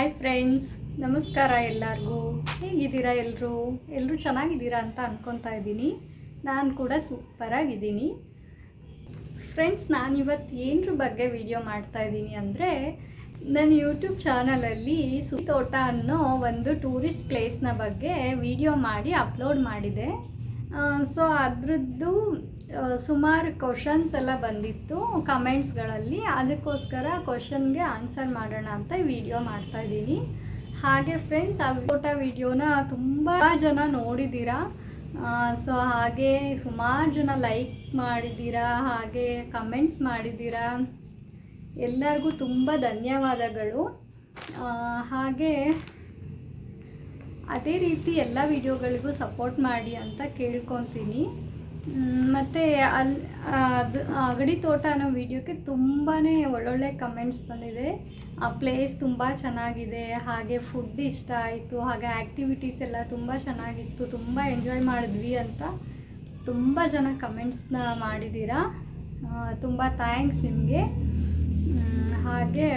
Hi friends ನಮಸ್ಕಾರ ಎಲ್ಲರಿಗೂ. ಹೇಗಿದ್ದೀರಾ ಎಲ್ಲರೂ ಎಲ್ಲರೂ ಚೆನ್ನಾಗಿದ್ದೀರಾ ಅಂತ ಅಂದ್ಕೊತಾ ಇದ್ದೀನಿ. ನಾನು ಕೂಡ ಸೂಪರಾಗಿದ್ದೀನಿ ಫ್ರೆಂಡ್ಸ್ ನಾನು ಇವತ್ತು ಏನರ ಬಗ್ಗೆ ವಿಡಿಯೋ ಮಾಡ್ತಾ ಇದ್ದೀನಿ ಅಂದರೆ ನನ್ನ ಯೂಟ್ಯೂಬ್ ಚಾನಲಲ್ಲಿ ಸುತ್ತೋಟ ಅನ್ನೋ ಒಂದು ಟೂರಿಸ್ಟ್ ಪ್ಲೇಸ್ನ ಬಗ್ಗೆ ವಿಡಿಯೋ ಮಾಡಿ ಅಪ್ಲೋಡ್ ಮಾಡಿದೆ. ಸೊ ಅದರದ್ದು ಸುಮಾರು ಕ್ವಶನ್ಸ್ ಎಲ್ಲ ಬಂದಿತ್ತು ಕಮೆಂಟ್ಸ್ಗಳಲ್ಲಿ ಅದಕ್ಕೋಸ್ಕರ ಕ್ವಶನ್ಗೆ ಆನ್ಸರ್ ಮಾಡೋಣ ಅಂತ ವಿಡಿಯೋ ಮಾಡ್ತಾ ಇದ್ದೀನಿ. ಹಾಗೆ ಫ್ರೆಂಡ್ಸ್ ಆ ಫೋಟೋ ವಿಡಿಯೋನ ತುಂಬ ಜನ ನೋಡಿದ್ದೀರಾ? ಸೊ ಹಾಗೆ ಸುಮಾರು ಜನ ಲೈಕ್ ಮಾಡಿದ್ದೀರಾ? ಹಾಗೆ ಕಮೆಂಟ್ಸ್ ಮಾಡಿದ್ದೀರಾ? ಎಲ್ಲರಿಗೂ ತುಂಬ ಧನ್ಯವಾದಗಳು. ಹಾಗೆ ಅದೇ ರೀತಿ ಎಲ್ಲ ವಿಡಿಯೋಗಳಿಗೂ ಸಪೋರ್ಟ್ ಮಾಡಿ ಅಂತ ಕೇಳ್ಕೊತೀನಿ. ಮತ್ತೆ ಅಲ್ಲಿ ಅದು ಅಗಡಿ ತೋಟ ಅನ್ನೋ ವಿಡಿಯೋಕ್ಕೆ ತುಂಬಾ ಒಳ್ಳೊಳ್ಳೆ ಕಮೆಂಟ್ಸ್ ಬಂದಿದೆ. ಆ ಪ್ಲೇಸ್ ತುಂಬ ಚೆನ್ನಾಗಿದೆ, ಹಾಗೆ ಫುಡ್ ಇಷ್ಟ ಆಯಿತು, ಹಾಗೆ ಆ್ಯಕ್ಟಿವಿಟೀಸ್ ಎಲ್ಲ ತುಂಬ ಚೆನ್ನಾಗಿತ್ತು, ತುಂಬ ಎಂಜಾಯ್ ಮಾಡಿದ್ವಿ ಅಂತ ತುಂಬ ಜನ ಕಮೆಂಟ್ಸ್ನ ಮಾಡಿದ್ದೀರಾ. ತುಂಬ ಥ್ಯಾಂಕ್ಸ್ ನಿಮಗೆ. ಹಾಗೆ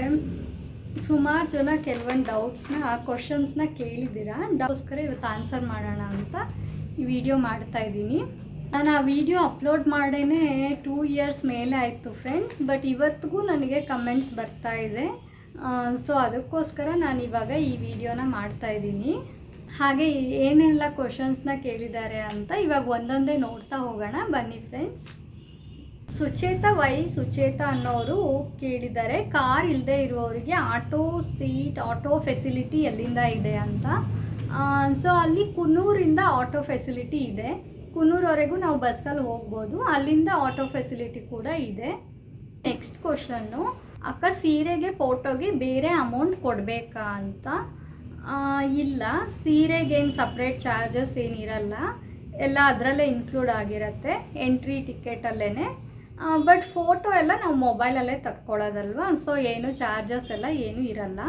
ಸುಮಾರು ಜನ ಕೆಲವೊಂದು ಡೌಟ್ಸ್ನ ಕ್ವಶನ್ಸ್ನ ಕೇಳಿದ್ದೀರಾ. ಡೌಟ್ಸ್ಕರ ಇವತ್ತು ಆನ್ಸರ್ ಮಾಡೋಣ ಅಂತ ಈ ವಿಡಿಯೋ ಮಾಡ್ತಾ ಇದ್ದೀನಿ. ನಾನು ಆ ವಿಡಿಯೋ ಅಪ್ಲೋಡ್ ಮಾಡೇ ಟೂ ಇಯರ್ಸ್ ಮೇಲೆ ಆಯಿತು ಫ್ರೆಂಡ್ಸ್ ಬಟ್ ಇವತ್ತಿಗೂ ನನಗೆ ಕಮೆಂಟ್ಸ್ ಬರ್ತಾ ಇದೆ. ಸೊ ಅದಕ್ಕೋಸ್ಕರ ನಾನು ಇವಾಗ ಈ ವಿಡಿಯೋನ ಮಾಡ್ತಾ ಇದ್ದೀನಿ. ಹಾಗೆ ಏನೆಲ್ಲ ಕ್ವಶನ್ಸ್ನ ಕೇಳಿದ್ದಾರೆ ಅಂತ ಇವಾಗ ಒಂದೊಂದೇ ನೋಡ್ತಾ ಹೋಗೋಣ. ಬನ್ನಿ ಫ್ರೆಂಡ್ಸ್ ಸುಚೇತ ವೈ ಸುಚೇತ ಅನ್ನೋರು ಕೇಳಿದ್ದಾರೆ, ಕಾರ್ ಇಲ್ಲದೆ ಇರುವವರಿಗೆ ಆಟೋ ಸೀಟ್ ಆಟೋ ಫೆಸಿಲಿಟಿ ಎಲ್ಲಿಂದ ಇದೆ? ಅಂತ. ಸೊ ಅಲ್ಲಿ ಕುನ್ನೂರಿಂದ ಆಟೋ ಫೆಸಿಲಿಟಿ ಇದೆ. ಕುನ್ನೂರವರೆಗೂ ನಾವು ಬಸ್ಸಲ್ಲಿ ಹೋಗ್ಬೋದು. ಅಲ್ಲಿಂದ ಆಟೋ ಫೆಸಿಲಿಟಿ ಕೂಡ ಇದೆ. ನೆಕ್ಸ್ಟ್ ಕ್ವಶನ್ನು ಅಕ್ಕ, ಸೀರೆಗೆ ಫೋಟೋಗೆ ಬೇರೆ ಅಮೌಂಟ್ ಕೊಡಬೇಕಾ ಅಂತ? ಇಲ್ಲ. ಸೀರೆಗೇನು ಸಪ್ರೇಟ್ ಚಾರ್ಜಸ್ ಏನಿರಲ್ಲ. ಎಲ್ಲ ಅದರಲ್ಲೇ ಇನ್ಕ್ಲೂಡ್ ಆಗಿರುತ್ತೆ. ಎಂಟ್ರಿ ಟಿಕೆಟಲ್ಲೇ ಬಟ್ ಫೋಟೋ ಎಲ್ಲ ನಾವು ಮೊಬೈಲಲ್ಲೇ ತಕ್ಕೊಳ್ಳೋದಲ್ವ? ಸೊ ಏನು ಚಾರ್ಜಸ್ ಎಲ್ಲ ಏನೂ ಇರಲ್ಲ.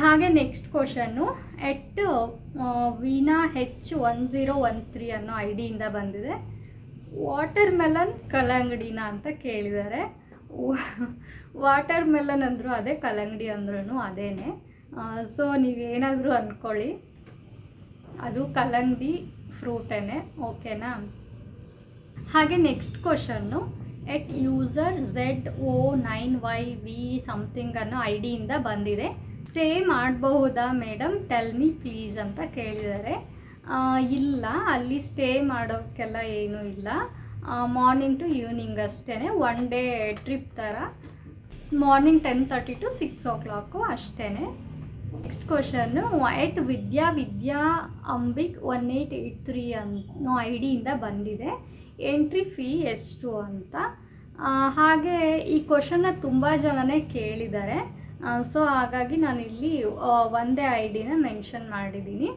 ಹಾಗೆ next question at Veena H one zero one three ಅನ್ನೋ ಐ ಡಿಯಿಂದ ಬಂದಿದೆ. ವಾಟರ್ ಮೆಲನ್ ಕಲ್ಲಂಗಡಿನ ಅಂತ ಕೇಳಿದ್ದಾರೆ. ವಾಟರ್ ಮೆಲನ್ ಅಂದರೂ ಅದೇ, ಕಲ್ಲಂಗಡಿ ಅಂದ್ರೂ ಅದೇನೆ. ಸೊ ನೀವೇನಾದರೂ ಅಂದ್ಕೊಳ್ಳಿ ಅದು ಕಲ್ಲಂಗಡಿ ಫ್ರೂಟೇನೆ, ಓಕೆನಾ? ಹಾಗೆ next question at user Z O nine Y V something ಅನ್ನೋ ಐ ಡಿಯಿಂದ ಬಂದಿದೆ. ಸ್ಟೇ ಮಾಡಬಹುದಾ ಮೇಡಮ್? ಟೆಲ್ ಮಿ ಪ್ಲೀಸ್ ಅಂತ ಕೇಳಿದ್ದಾರೆ. ಇಲ್ಲ, ಅಲ್ಲಿ ಸ್ಟೇ ಮಾಡೋಕ್ಕೆಲ್ಲ ಏನೂ ಇಲ್ಲ. ಮಾರ್ನಿಂಗ್ ಟು ಈವ್ನಿಂಗ್ ಅಷ್ಟೇ ಒನ್ ಡೇ ಟ್ರಿಪ್ ಥರ. Morning ten thirty to six o'clock ಅಷ್ಟೇ next question at Vidya Vidya Ambik one eight eight three ಅನ್ನೋ ಐ ಡಿಯಿಂದ ಬಂದಿದೆ. ಎಂಟ್ರಿ ಫೀ ಎಷ್ಟು ಅಂತ? ಹಾಗೆ ಈ ಕ್ವಶನ್ನ ತುಂಬ ಜನನೇ ಕೇಳಿದ್ದಾರೆ. ಸೊ ಹಾಗಾಗಿ ನಾನು ಇಲ್ಲಿ ಒಂದೇ ಐ ಡಿನ ಮೆನ್ಷನ್ ಮಾಡಿದ್ದೀನಿ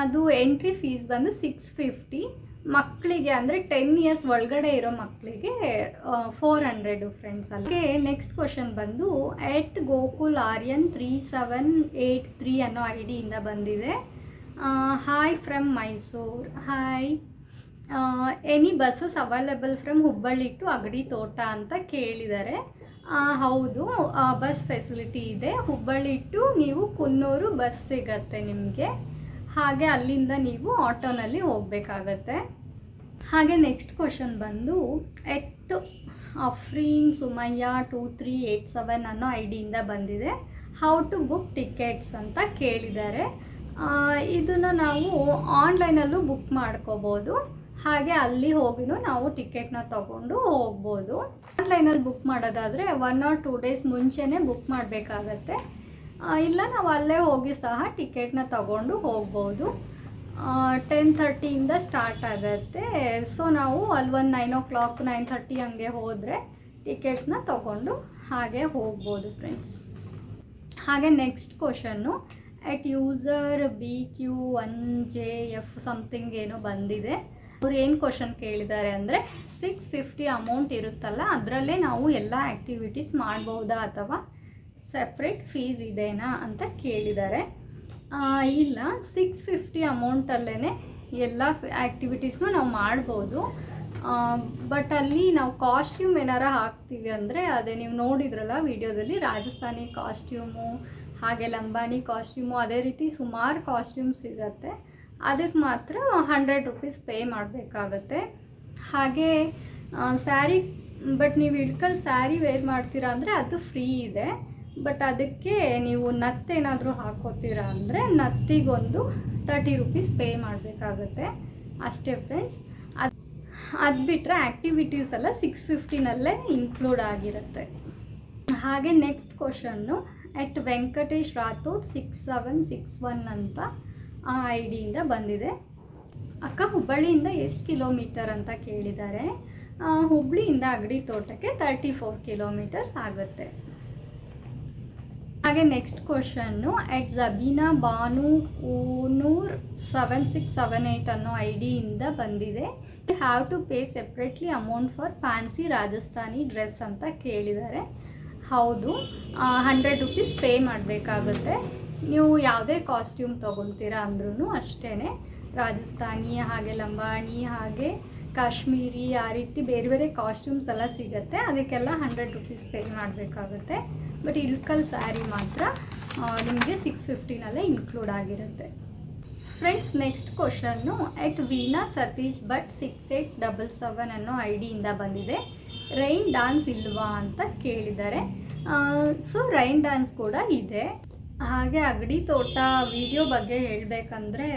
ಅದು ಎಂಟ್ರಿ ಫೀಸ್ ಬಂದು ಸಿಕ್ಸ್ ಫಿಫ್ಟಿ ಮಕ್ಕಳಿಗೆ ಅಂದರೆ ಟೆನ್ ಇಯರ್ಸ್ ಒಳಗಡೆ ಇರೋ ಮಕ್ಕಳಿಗೆ ಫೋರ್ ಹಂಡ್ರೆಡು ಫ್ರೆಂಡ್ಸ್ ಅಲ್ಲಿಗೆ ನೆಕ್ಸ್ಟ್ ಕ್ವಶನ್ ಬಂದು at Gokul Aryan three seven eight three ಅನ್ನೋ ಐ ಡಿಯಿಂದ ಬಂದಿದೆ. Hi from Mysuru hi any buses available from Hubballi to Agadi Thota ಅಂತ ಕೇಳಿದ್ದಾರೆ ಹೌದು ಬಸ್ ಫೆಸಿಲಿಟಿ ಇದೆ. ಹುಬ್ಬಳ್ಳಿ ಟು ನೀವು ಕುನ್ನೂರು ಬಸ್ ಸಿಗತ್ತೆ ನಿಮಗೆ. ಹಾಗೆ ಅಲ್ಲಿಂದ ನೀವು ಆಟೋನಲ್ಲಿ ಹೋಗಬೇಕಾಗತ್ತೆ. ಹಾಗೆ ನೆಕ್ಸ್ಟ್ ಕ್ವಶನ್ ಬಂದು, at Afreen Sumayya two three eight seven ಅನ್ನೋ ಐ ಡಿಯಿಂದ ಬಂದಿದೆ. ಹೌ ಟು ಬುಕ್ ಟಿಕೆಟ್ಸ್ ಅಂತ ಕೇಳಿದ್ದಾರೆ. ಇದನ್ನು ನಾವು ಆನ್ಲೈನಲ್ಲೂ ಬುಕ್ ಮಾಡ್ಕೋಬೋದು. ಹಾಗೆ ಅಲ್ಲಿ ಹೋಗಿನೂ ನಾವು ಟಿಕೆಟ್ನ ತಗೊಂಡು ಹೋಗ್ಬೋದು. ಆನ್ಲೈನಲ್ಲಿ ಬುಕ್ ಮಾಡೋದಾದರೆ ಒನ್ ಆರ್ ಟೂ ಡೇಸ್ ಮುಂಚೆನೇ ಬುಕ್ ಮಾಡಬೇಕಾಗತ್ತೆ. ಇಲ್ಲ ನಾವು ಅಲ್ಲೇ ಹೋಗಿ ಸಹ ಟಿಕೆಟ್ನ ತಗೊಂಡು ಹೋಗ್ಬೋದು. ಟೆನ್ ಥರ್ಟಿಯಿಂದ ಸ್ಟಾರ್ಟ್ ಆಗುತ್ತೆ. ಸೊ ನಾವು ಅಲ್ಲಿ ಒಂದು nine o'clock, nine thirty ಹಂಗೆ ಹೋದರೆ ಟಿಕೆಟ್ಸ್ನ ತಗೊಂಡು ಹಾಗೆ ಹೋಗ್ಬೋದು ಫ್ರೆಂಡ್ಸ್. ಹಾಗೆ next question at user B Q one J F something ಏನೋ ಬಂದಿದೆ. ಅವ್ರು ಏನು ಕ್ವಶನ್ ಕೇಳಿದ್ದಾರೆ ಅಂದರೆ ಸಿಕ್ಸ್ ಫಿಫ್ಟಿ ಅಮೌಂಟ್ ಇರುತ್ತಲ್ಲ, ಅದರಲ್ಲೇ ನಾವು ಎಲ್ಲ ಆ್ಯಕ್ಟಿವಿಟೀಸ್ ಮಾಡ್ಬೋದಾ ಅಥವಾ ಸಪ್ರೇಟ್ ಫೀಸ್ ಇದೆನಾ ಅಂತ ಕೇಳಿದ್ದಾರೆ. ಇಲ್ಲ ಸಿಕ್ಸ್ ಫಿಫ್ಟಿ ಅಮೌಂಟಲ್ಲೇ ಎಲ್ಲ ಆ್ಯಕ್ಟಿವಿಟೀಸ್ನು ನಾವು ಮಾಡ್ಬೋದು. ಬಟ್ ಅಲ್ಲಿ ನಾವು ಕಾಸ್ಟ್ಯೂಮ್ ಏನಾರ ಹಾಕ್ತೀವಿ ಅಂದರೆ, ಅದೇ ನೀವು ನೋಡಿದ್ರಲ್ಲ ವಿಡಿಯೋದಲ್ಲಿ ರಾಜಸ್ಥಾನಿ ಕಾಸ್ಟ್ಯೂಮು ಹಾಗೆ ಲಂಬಾನಿ ಕಾಸ್ಟ್ಯೂಮು ಅದೇ ರೀತಿ ಸುಮಾರು ಕಾಸ್ಟ್ಯೂಮ್ಸ್ ಸಿಗತ್ತೆ. ಅದಕ್ಕೆ ಮಾತ್ರ ಹಂಡ್ರೆಡ್ ರುಪೀಸ್ ಪೇ ಮಾಡಬೇಕಾಗತ್ತೆ. ಹಾಗೆ ಸ್ಯಾರಿ, ಬಟ್ ನೀವು ಇಳ್ಕಲ್ ಸ್ಯಾರಿ ವೇರ್ ಮಾಡ್ತೀರಾ ಅಂದರೆ ಅದು ಫ್ರೀ ಇದೆ. ಬಟ್ ಅದಕ್ಕೆ ನೀವು ನತ್ತೇನಾದರೂ ಹಾಕೋತೀರಾ ಅಂದರೆ ನತ್ತಿಗೊಂದು ತರ್ಟಿ ರುಪೀಸ್ ಪೇ ಮಾಡಬೇಕಾಗತ್ತೆ. ಅಷ್ಟೇ ಫ್ರೆಂಡ್ಸ್. ಅದು ಅದು ಬಿಟ್ಟರೆ ಆ್ಯಕ್ಟಿವಿಟೀಸ್ ಎಲ್ಲ ಸಿಕ್ಸ್ ಫಿಫ್ಟಿನಲ್ಲೇ ಇನ್ಕ್ಲೂಡ್ ಆಗಿರುತ್ತೆ. ಹಾಗೆ next question, at Venkatesh Rathod six seven six one ಅಂತ ಆ ಐ ಡಿಯಿಂದ ಬಂದಿದೆ. ಅಕ್ಕ ಹುಬ್ಬಳ್ಳಿಯಿಂದ ಎಷ್ಟು ಕಿಲೋಮೀಟರ್ ಅಂತ ಕೇಳಿದ್ದಾರೆ. ಹುಬ್ಬಳ್ಳಿಯಿಂದ ಅಗಡಿ ತೋಟಕ್ಕೆ ತರ್ಟಿ ಫೋರ್ ಕಿಲೋಮೀಟರ್ಸ್ ಆಗುತ್ತೆ. ಹಾಗೆ next question at Jabeena Banu Unnur seven six seven eight ಅನ್ನೋ ಐ ಡಿಯಿಂದ ಬಂದಿದೆ have to pay separately amount for fancy Rajasthani dress ಅಂತ ಕೇಳಿದ್ದಾರೆ. ಹೌದು ಹಂಡ್ರೆಡ್ ರುಪೀಸ್ ಪೇ ಮಾಡಬೇಕಾಗುತ್ತೆ. ನೀವು ಯಾವುದೇ ಕಾಸ್ಟ್ಯೂಮ್ ತೊಗೊತೀರಾ ಅಂದ್ರೂ ಅಷ್ಟೇ ರಾಜಸ್ಥಾನಿ ಹಾಗೆ ಲಂಬಾಣಿ ಹಾಗೆ ಕಾಶ್ಮೀರಿ ಆ ರೀತಿ ಬೇರೆ ಬೇರೆ ಕಾಸ್ಟ್ಯೂಮ್ಸ್ ಎಲ್ಲ ಸಿಗುತ್ತೆ. ಅದಕ್ಕೆಲ್ಲ ಹಂಡ್ರೆಡ್ ರುಪೀಸ್ ಪೇ ಮಾಡಬೇಕಾಗುತ್ತೆ. ಬಟ್ ಇಲ್ಕಲ್ ಸ್ಯಾರಿ ಮಾತ್ರ ನಿಮಗೆ ಸಿಕ್ಸ್ ಫಿಫ್ಟಿನಲ್ಲೇ ಇನ್ಕ್ಲೂಡ್ ಆಗಿರುತ್ತೆ. Friends next question at Veena Satish Bhat six eight double seven ಅನ್ನೋ ಐ ಡಿಯಿಂದ ಬಂದಿದೆ. ರೈನ್ ಡಾನ್ಸ್ ಇಲ್ವಾ ಅಂತ ಕೇಳಿದ್ದಾರೆ. ಸೊ ರೈನ್ ಡಾನ್ಸ್ ಕೂಡ ಇದೆ. ಹಾಗೆ ಅಗಡಿ ತೋಟ ವಿಡಿಯೋ ಬಗ್ಗೆ ಹೇಳಬೇಕಂದ್ರೆ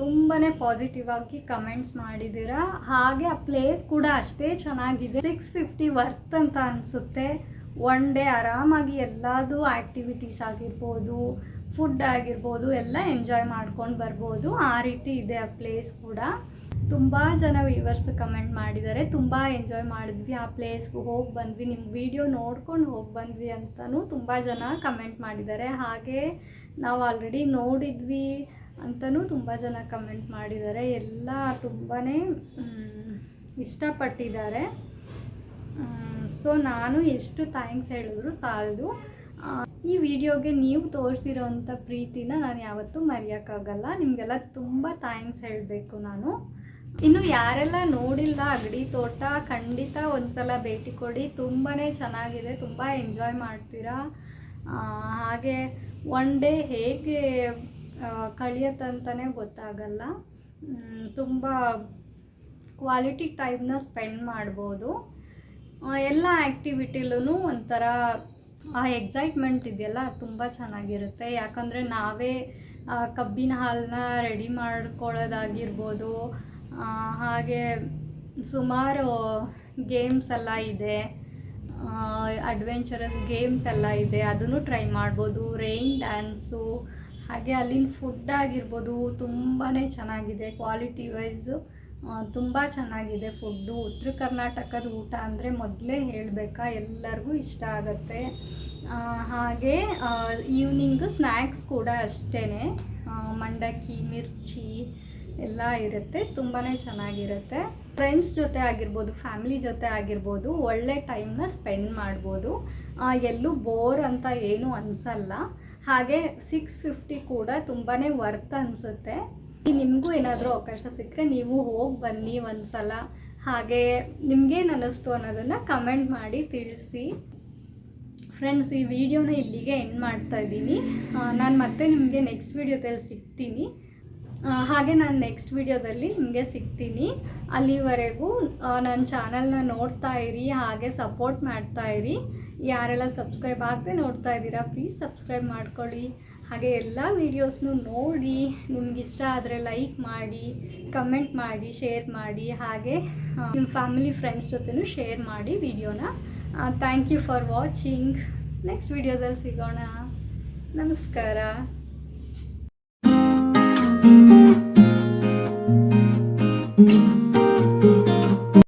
ತುಂಬಾ ಪಾಸಿಟಿವ್ ಆಗಿ ಕಮೆಂಟ್ಸ್ ಮಾಡಿದ್ದೀರಾ. ಹಾಗೆ ಆ ಪ್ಲೇಸ್ ಕೂಡ ಅಷ್ಟೇ ಚೆನ್ನಾಗಿದೆ. ಸಿಕ್ಸ್ ಫಿಫ್ಟಿ ವರ್ತ್ ಅಂತ ಅನಿಸುತ್ತೆ. ಒನ್ ಡೇ ಆರಾಮಾಗಿ ಎಲ್ಲದೂ ಆ್ಯಕ್ಟಿವಿಟೀಸ್ ಆಗಿರ್ಬೋದು ಫುಡ್ ಆಗಿರ್ಬೋದು, ಎಲ್ಲ ಎಂಜಾಯ್ ಮಾಡ್ಕೊಂಡು ಬರ್ಬೋದು. ಆ ರೀತಿ ಇದೆ ಆ ಪ್ಲೇಸ್ ಕೂಡ. ತುಂಬ ಜನ ವ್ಯೂವರ್ಸ್ ಕಮೆಂಟ್ ಮಾಡಿದ್ದಾರೆ. ತುಂಬ ಎಂಜಾಯ್ ಮಾಡಿದ್ವಿ. ಆ ಪ್ಲೇಸ್ಗೆ ಹೋಗಿ ಬಂದ್ವಿ. ನಿಮ್ಮ ವಿಡಿಯೋ ನೋಡ್ಕೊಂಡು ಹೋಗಿ ಬಂದ್ವಿ ಅಂತಲೂ ತುಂಬ ಜನ ಕಮೆಂಟ್ ಮಾಡಿದ್ದಾರೆ. ಹಾಗೆ ನಾವು ಆಲ್ರೆಡಿ ನೋಡಿದ್ವಿ ಅಂತಲೂ ತುಂಬ ಜನ ಕಮೆಂಟ್ ಮಾಡಿದ್ದಾರೆ. ಎಲ್ಲ ತುಂಬಾ ಇಷ್ಟಪಟ್ಟಿದ್ದಾರೆ. ಸೊ ನಾನು ಎಷ್ಟು ಥ್ಯಾಂಕ್ಸ್ ಹೇಳಿದ್ರು ಸಾಲದು. ಈ ವಿಡಿಯೋಗೆ ನೀವು ತೋರಿಸಿರೋಂಥ ಪ್ರೀತಿನ ನಾನು ಯಾವತ್ತೂ ಮರೆಯೋಕ್ಕಾಗಲ್ಲ. ನಿಮಗೆಲ್ಲ ತುಂಬ ಥ್ಯಾಂಕ್ಸ್ ಹೇಳಬೇಕು ನಾನು. ಇನ್ನು ಯಾರೆಲ್ಲ ನೋಡಿಲ್ಲ ಅಗಡಿ ತೋಟ, ಖಂಡಿತ ಒಂದ್ಸಲ ಭೇಟಿ ಕೊಡಿ. ತುಂಬಾ ಚೆನ್ನಾಗಿದೆ, ತುಂಬ ಎಂಜಾಯ್ ಮಾಡ್ತೀರಾ? ಹಾಗೆ ಒನ್ ಡೇ ಹೇಗೆ ಕಳಿಯತ್ತಂತಲೇ ಗೊತ್ತಾಗಲ್ಲ. ತುಂಬ ಕ್ವಾಲಿಟಿ ಟೈಮ್ನ ಸ್ಪೆಂಡ್ ಮಾಡ್ಬೋದು. ಎಲ್ಲ ಆ್ಯಕ್ಟಿವಿಟಿಲೂ ಒಂಥರ, ಆ ಎಕ್ಸೈಟ್ಮೆಂಟ್ ಇದೆಯಲ್ಲ ತುಂಬ ಚೆನ್ನಾಗಿರುತ್ತೆ. ಯಾಕಂದರೆ ನಾವೇ ಕಬ್ಬಿನ ಹಾಲನ್ನ ರೆಡಿ ಮಾಡ್ಕೊಳ್ಳೋದಾಗಿರ್ಬೋದು. ಹಾಗೆ ಸುಮಾರು ಗೇಮ್ಸ್ ಎಲ್ಲ ಇದೆ. ಅಡ್ವೆಂಚರಸ್ ಗೇಮ್ಸ್ ಎಲ್ಲ ಇದೆ. ಅದನ್ನು ಟ್ರೈ ಮಾಡ್ಬೋದು. ರೈನ್ ಡ್ಯಾನ್ಸು ಹಾಗೆ ಅಲ್ಲಿನ ಫುಡ್ ಆಗಿರ್ಬೋದು. ತುಂಬಾ ಚೆನ್ನಾಗಿದೆ. ಕ್ವಾಲಿಟಿ ವೈಸು ತುಂಬ ಚೆನ್ನಾಗಿದೆ ಫುಡ್ಡು ಉತ್ತರ ಕರ್ನಾಟಕದ ಊಟ ಅಂದರೆ ಮೊದಲೇ ಹೇಳಬೇಕಾ, ಎಲ್ಲರಿಗೂ ಇಷ್ಟ ಆಗುತ್ತೆ. ಹಾಗೆ ಈವ್ನಿಂಗು ಸ್ನ್ಯಾಕ್ಸ್ ಕೂಡ ಅಷ್ಟೇ ಮಂಡಕ್ಕಿ, ಮಿರ್ಚಿ ಎಲ್ಲ ಇರುತ್ತೆ ತುಂಬಾ ಚೆನ್ನಾಗಿರುತ್ತೆ. ಫ್ರೆಂಡ್ಸ್ ಜೊತೆ ಆಗಿರ್ಬೋದು ಫ್ಯಾಮಿಲಿ ಜೊತೆ ಆಗಿರ್ಬೋದು, ಒಳ್ಳೆ ಟೈಮ್ನ ಸ್ಪೆಂಡ್ ಮಾಡ್ಬೋದು. ಎಲ್ಲೂ ಬೋರ್ ಅಂತ ಏನೂ ಅನಿಸಲ್ಲ. ಹಾಗೆ ಸಿಕ್ಸ್ ಫಿಫ್ಟಿ ಕೂಡ ತುಂಬಾ ವರ್ತ್ ಅನಿಸುತ್ತೆ. ನಿಮಗೂ ಏನಾದರೂ ಅವಕಾಶ ಸಿಕ್ಕರೆ ನೀವು ಹೋಗಿ ಬನ್ನಿ ಒಂದು ಸಲ ಹಾಗೆ ನಿಮಗೇನು ಅನ್ನಿಸ್ತು ಅನ್ನೋದನ್ನು ಕಮೆಂಟ್ ಮಾಡಿ ತಿಳಿಸಿ. ಫ್ರೆಂಡ್ಸ್ ಈ ವಿಡಿಯೋನ ಇಲ್ಲಿಗೆ ಎಂಡ್ ಮಾಡ್ತಾ ಇದ್ದೀನಿ. ನಾನು ಮತ್ತೆ ನಿಮಗೆ ನೆಕ್ಸ್ಟ್ ವಿಡಿಯೋದಲ್ಲಿ ಸಿಗ್ತೀನಿ. ಹಾಗೆ ನಾನು ನೆಕ್ಸ್ಟ್ ವಿಡಿಯೋದಲ್ಲಿ ನಿಮಗೆ ಸಿಗ್ತೀನಿ. ಅಲ್ಲಿವರೆಗೂ ನನ್ನ ಚಾನಲ್ನ ನೋಡ್ತಾ ಇರಿ, ಹಾಗೆ ಸಪೋರ್ಟ್ ಮಾಡ್ತಾ ಇರಿ. ಯಾರೆಲ್ಲ ಸಬ್ಸ್ಕ್ರೈಬ್ ಆಗದೆ ನೋಡ್ತಾ ಇದ್ದೀರಾ ಪ್ಲೀಸ್ ಸಬ್ಸ್ಕ್ರೈಬ್ ಮಾಡ್ಕೊಳ್ಳಿ. ಹಾಗೆ ಎಲ್ಲ ವೀಡಿಯೋಸ್ನು ನೋಡಿ, ನಿಮ್ಗೆ ಇಷ್ಟ ಆದರೆ ಲೈಕ್ ಮಾಡಿ ಕಮೆಂಟ್ ಮಾಡಿ ಶೇರ್ ಮಾಡಿ, ಹಾಗೆ ನಿಮ್ಮ ಫ್ಯಾಮಿಲಿ ಫ್ರೆಂಡ್ಸ್ ಜೊತೆನೂ ಶೇರ್ ಮಾಡಿ ವಿಡಿಯೋನ thank you for watching next ವಿಡಿಯೋದಲ್ಲಿ ಸಿಗೋಣ. ನಮಸ್ಕಾರ.